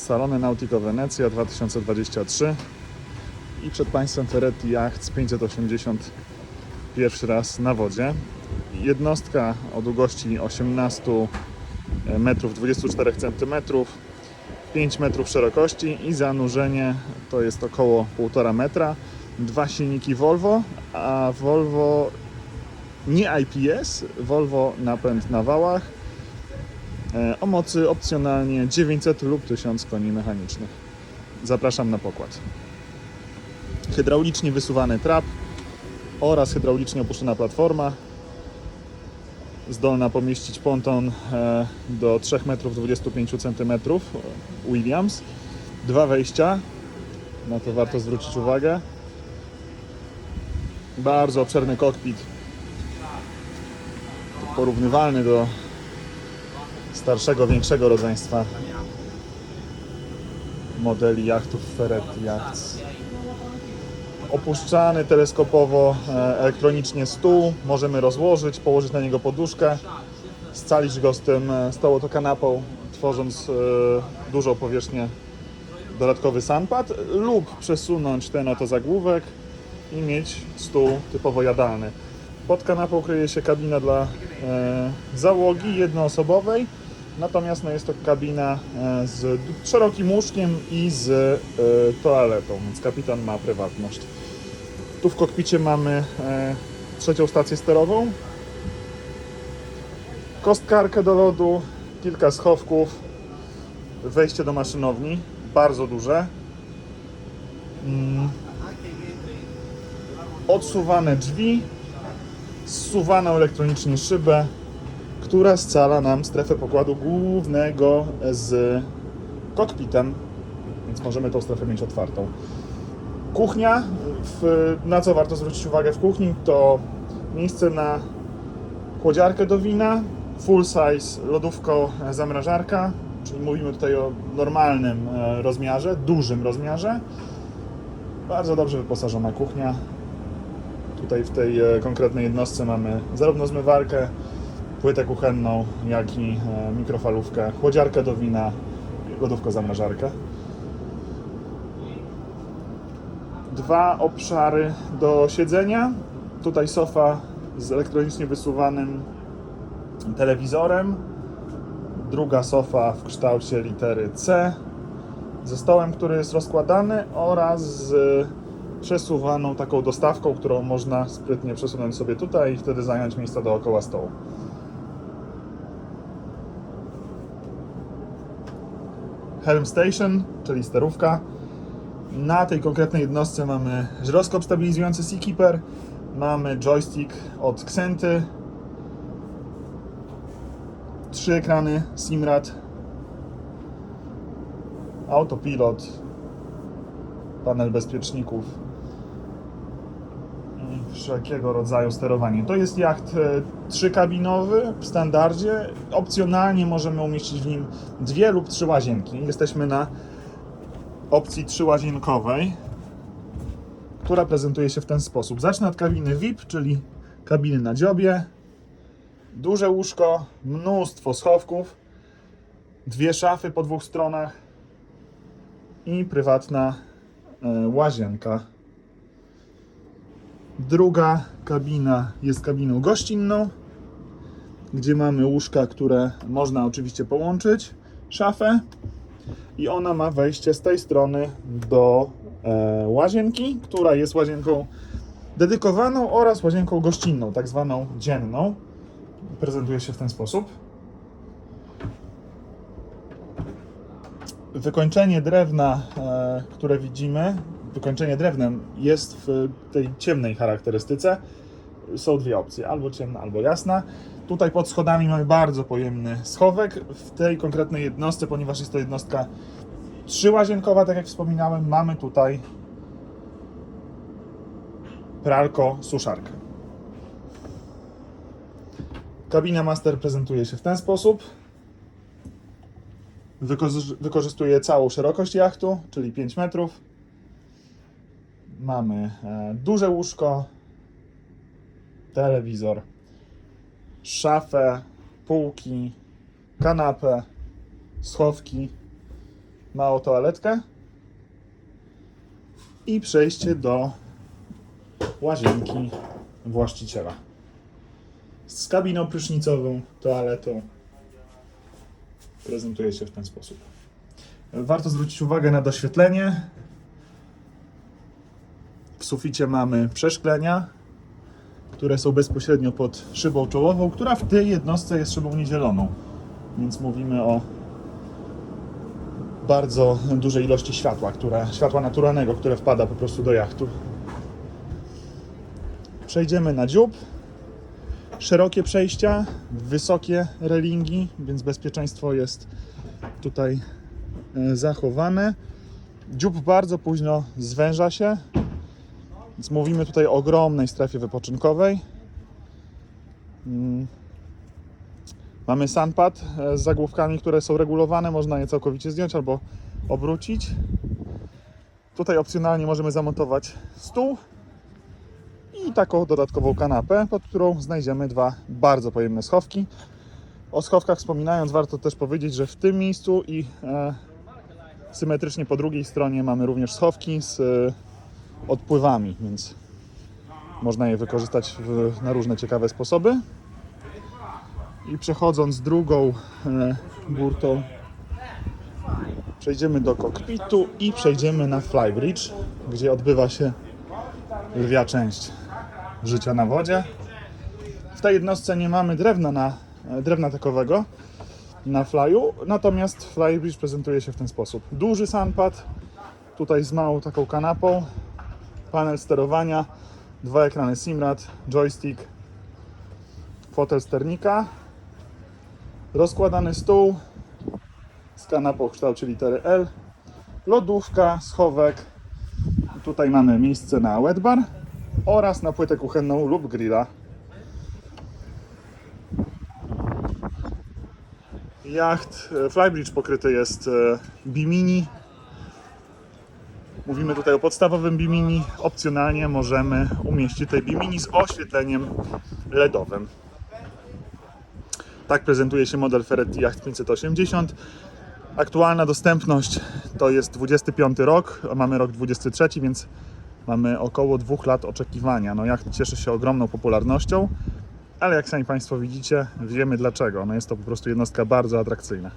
Salone Nautico Wenecja 2023 i przed Państwem Ferretti Yachts 580 pierwszy raz na wodzie. Jednostka o długości 18 metrów 24 cm, 5 metrów szerokości i zanurzenie to jest około 1,5 metra. Dwa silniki Volvo, a Volvo nie IPS, Volvo napęd na wałach e, o mocy opcjonalnie 900 lub 1000 koni mechanicznych. Zapraszam na pokład. Hydraulicznie wysuwany trap oraz hydraulicznie opuszczona platforma zdolna pomieścić ponton e, do 3 metrów 25 cm Williams. Dwa wejścia, na to warto zwrócić uwagę. Bardzo obszerny kokpit, porównywalny do starszego, większego rodzeństwa modeli jachtów Ferretti Yachts. Opuszczany teleskopowo e, elektronicznie stół, możemy rozłożyć, położyć na niego poduszkę, scalić go z tym e, stołoto kanapą, tworząc e, dużą powierzchnię dodatkowy sunpad lub przesunąć ten oto zagłówek i mieć stół typowo jadalny. Pod kanapą kryje się kabina dla e, załogi jednoosobowej, natomiast no, jest to kabina e, z szerokim łóżkiem i z e, toaletą, więc kapitan ma prywatność. Tu w kokpicie mamy e, trzecią stację sterową, kostkarkę do lodu, kilka schowków, wejście do maszynowni, bardzo duże. Mm. Odsuwane drzwi, zsuwaną elektronicznie szybę, która scala nam strefę pokładu głównego z kokpitem, więc możemy tą strefę mieć otwartą. Kuchnia, w, na co warto zwrócić uwagę w kuchni, to miejsce na chłodziarkę do wina, full size lodówko e, zamrażarka, czyli mówimy tutaj o normalnym e, rozmiarze, dużym rozmiarze. Bardzo dobrze wyposażona kuchnia. Tutaj w tej e, konkretnej jednostce mamy zarówno zmywarkę, płytę kuchenną, jak i e, mikrofalówkę, chłodziarkę do wina, lodówko zamrażarkę. Dwa obszary do siedzenia. Tutaj sofa z elektronicznie wysuwanym telewizorem. Druga sofa w kształcie litery C ze stołem, który jest rozkładany oraz z przesuwaną taką dostawką, którą można sprytnie przesunąć sobie tutaj i wtedy zająć miejsce dookoła stołu. Helm Station, czyli sterówka. Na tej konkretnej jednostce mamy żyroskop stabilizujący Seakeeper, mamy joystick od Xenty, trzy ekrany Simrad, autopilot, panel bezpieczników wszelkiego rodzaju sterowanie. To jest jacht e, trzykabinowy w standardzie. Opcjonalnie możemy umieścić w nim dwie lub trzy łazienki. Jesteśmy na opcji trzyłazienkowej, która prezentuje się w ten sposób. Zacznę od kabiny VIP, czyli kabiny na dziobie. Duże łóżko, mnóstwo schowków, dwie szafy po dwóch stronach i prywatna e, łazienka. Druga kabina jest kabiną gościnną, gdzie mamy łóżka, które można oczywiście połączyć, szafę i ona ma wejście z tej strony do e, łazienki, która jest łazienką dedykowaną oraz łazienką gościnną, tak zwaną dzienną. Prezentuje się w ten sposób. Wykończenie drewna, e, które widzimy, wykończenie drewnem jest w tej ciemnej charakterystyce. Są dwie opcje, albo ciemna, albo jasna. Tutaj pod schodami mamy bardzo pojemny schowek. W tej konkretnej jednostce, ponieważ jest to jednostka trzyłazienkowa, tak jak wspominałem, mamy tutaj pralko, suszarkę. Kabina master prezentuje się w ten sposób. Wykorzy- wykorzystuje całą szerokość jachtu, czyli 5 metrów. Mamy e, duże łóżko, telewizor, szafę, półki, kanapę, schowki małą toaletkę i przejście do łazienki właściciela. Z kabiną prysznicową, toaletą. Prezentuje się w ten sposób. Warto zwrócić uwagę na doświetlenie. W suficie mamy przeszklenia, które są bezpośrednio pod szybą czołową, która w tej jednostce jest szybą niezieloną. Więc mówimy o bardzo dużej ilości światła, które, światła naturalnego, które wpada po prostu do jachtu. Przejdziemy na dziób. Szerokie przejścia, wysokie relingi, więc bezpieczeństwo jest tutaj e, zachowane. Dziób bardzo późno zwęża się, więc mówimy tutaj o ogromnej strefie wypoczynkowej. Mm. Mamy sandpad e, z zagłówkami, które są regulowane, można je całkowicie zdjąć albo obrócić. Tutaj opcjonalnie możemy zamontować stół i taką dodatkową kanapę, pod którą znajdziemy dwa bardzo pojemne schowki. O schowkach wspominając, warto też powiedzieć, że w tym miejscu i e, symetrycznie po drugiej stronie mamy również schowki z e, odpływami, więc można je wykorzystać w, na różne ciekawe sposoby. I przechodząc drugą e, burtą, przejdziemy do kokpitu i przejdziemy na flybridge, gdzie odbywa się lwia część życia na wodzie. W tej jednostce nie mamy drewna, na, e, drewna takowego na flyu, natomiast flybridge prezentuje się w ten sposób. Duży sandpad, tutaj z małą taką kanapą, panel sterowania, dwa ekrany Simrad, joystick, fotel sternika, rozkładany stół z kanapą w kształcie litery L, lodówka, schowek, tutaj mamy miejsce na wet bar oraz na płytę kuchenną lub grilla. Jacht e, Flybridge pokryty jest e, Bimini. Mówimy tutaj o podstawowym Bimini. Opcjonalnie możemy umieścić tutaj Bimini z oświetleniem LEDowym. Tak prezentuje się model Ferretti Yacht 580. Aktualna dostępność to jest 25 rok, mamy rok 23, więc mamy około dwóch lat oczekiwania. No jacht cieszy się ogromną popularnością, ale jak sami Państwo widzicie, wiemy dlaczego. No jest to po prostu jednostka bardzo atrakcyjna.